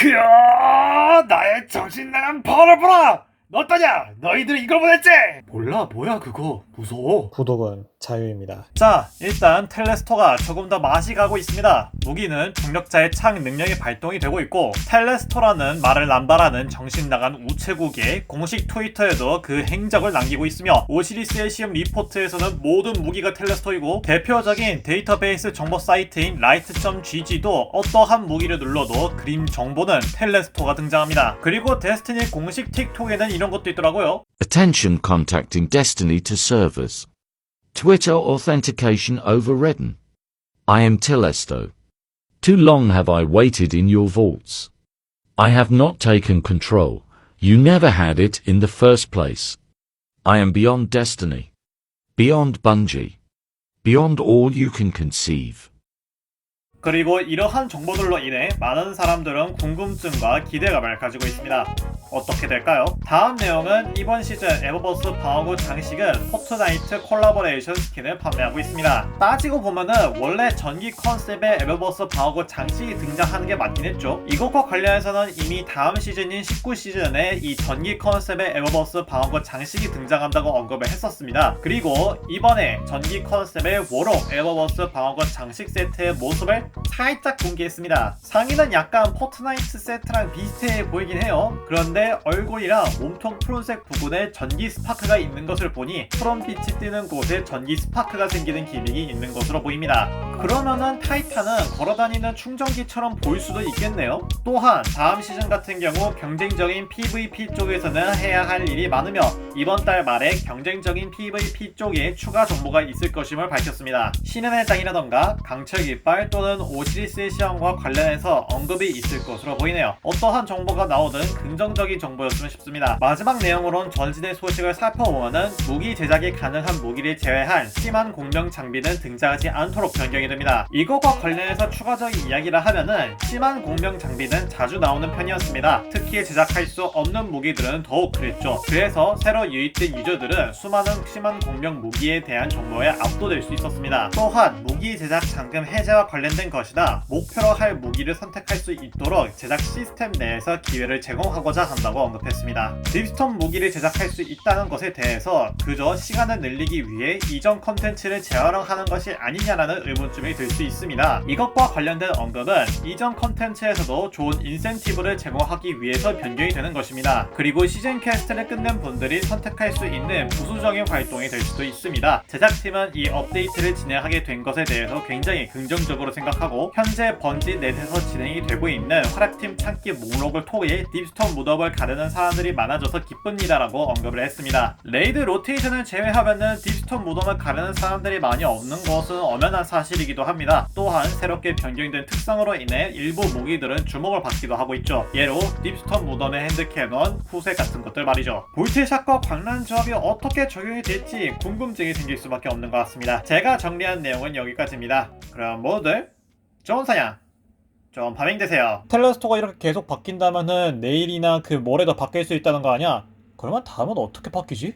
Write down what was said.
그야 나의 정신 나간 버러버라! 너 어떠냐? 너희들 이걸 보냈지? 몰라 뭐야 그거. 무서워. 구독은 자유입니다. 자 일단 텔레스토가 조금 더 맛이 가고 있습니다 무기는 중력자의 창 능력이 발동이 되고 있고 텔레스토라는 말을 남발하는 정신 나간 우체국의 공식 트위터에도 그 행적을 남기고 있으며 오시리스의 시험 리포트에서는 모든 무기가 텔레스토이고 대표적인 데이터베이스 정보 사이트인 라이트.gg도 어떠한 무기를 눌러도 그림 정보는 텔레스토가 등장합니다 그리고 데스티니 공식 틱톡에는 이런 것도 있더라고요 Attention contacting Destiny to servers. Twitter authentication overridden. I am Telesto. Too long have I waited in your vaults. I have not taken control. You never had it in the first place. I am beyond Destiny. Beyond Bungie. Beyond all you can conceive. 그리고 이러한 정보들로 인해 많은 사람들은 궁금증과 기대감을 가지고 있습니다. 어떻게 될까요? 다음 내용은 이번 시즌 에버버스 방어구 장식은 포트나이트 콜라보레이션 스킨을 판매하고 있습니다. 따지고 보면은 원래 전기 컨셉의 에버버스 방어구 장식이 등장하는 게 맞긴 했죠. 이것과 관련해서는 이미 다음 시즌인 19시즌에 이 전기 컨셉의 에버버스 방어구 장식이 등장한다고 언급을 했었습니다. 그리고 이번에 전기 컨셉의 워록 에버버스 방어구 장식 세트의 모습을 살짝 공개했습니다. 상의는 약간 포트나이트 세트랑 비슷해 보이긴 해요. 그런데 얼굴이랑 몸통 푸른색 부분에 전기 스파크가 있는 것을 보니 푸른빛이 뜨는 곳에 전기 스파크가 생기는 기믹이 있는 것으로 보입니다. 그러면은 타이탄은 걸어다니는 충전기처럼 보일 수도 있겠네요. 또한 다음 시즌 같은 경우 경쟁적인 PVP 쪽에서는 해야 할 일이 많으며 이번 달 말에 경쟁적인 PVP 쪽에 추가 정보가 있을 것임을 밝혔습니다. 신의 장이라던가 강철 깃발 또는 오시리스의 시험과 관련해서 언급이 있을 것으로 보이네요. 어떠한 정보가 나오든 긍정적인 정보였으면 싶습니다. 마지막 내용으론 전진의 소식을 살펴보면은 무기 제작이 가능한 무기를 제외한 심한 공명 장비는 등장하지 않도록 변경이 됩니다. 이것과 관련해서 추가적인 이야기를 하면은 심한 공명 장비는 자주 나오는 편이었습니다. 특히 제작할 수 없는 무기들은 더욱 그랬죠. 그래서 새로 유입된 유저들은 수많은 심한 공명 무기에 대한 정보에 압도될 수 있었습니다. 또한 무기 제작 잔금 해제와 관련된 것이다. 목표로 할 무기를 선택할 수 있도록 제작 시스템 내에서 기회를 제공하고자 한다고 언급했습니다. 딥스톤 무기를 제작할 수 있다는 것에 대해서 그저 시간을 늘리기 위해 이전 컨텐츠를 재활용하는 것이 아니냐라는 의문점이 들 수 있습니다. 이것과 관련된 언급은 이전 컨텐츠에서도 좋은 인센티브를 제공하기 위해서 변경이 되는 것입니다. 그리고 시즌 퀘스트를 끝낸 분들이 선택할 수 있는 부수적인 활동이 될 수도 있습니다. 제작팀은 이 업데이트를 진행하게 된 것에 대해서 굉장히 긍정적으로 생각하고 현재 번지 넷에서 진행이 되고 있는 활약팀 창기 목록을 통해 딥스톤 무덤을 가르는 사람들이 많아져서 기쁩니다라고 언급을 했습니다. 레이드 로테이션을 제외하면은 딥스톤 무덤을 가르는 사람들이 많이 없는 것은 엄연한 사실이기도 합니다. 또한 새롭게 변경된 특성으로 인해 일부 무기들은 주목을 받기도 하고 있죠. 예로 딥스톤 무덤의 핸드캐논, 후세 같은 것들 말이죠. 볼트샷과 광란 조합이 어떻게 적용이 될지 궁금증이 생길 수밖에 없는 것 같습니다. 제가 정리한 내용은 여기까지입니다. 그럼 모두들 좋은 사냥, 좋은 파밍 되세요. 텔레스토가 이렇게 계속 바뀐다면은 내일이나 그 모레도 바뀔 수 있다는 거 아니야? 그러면 다음은 어떻게 바뀌지?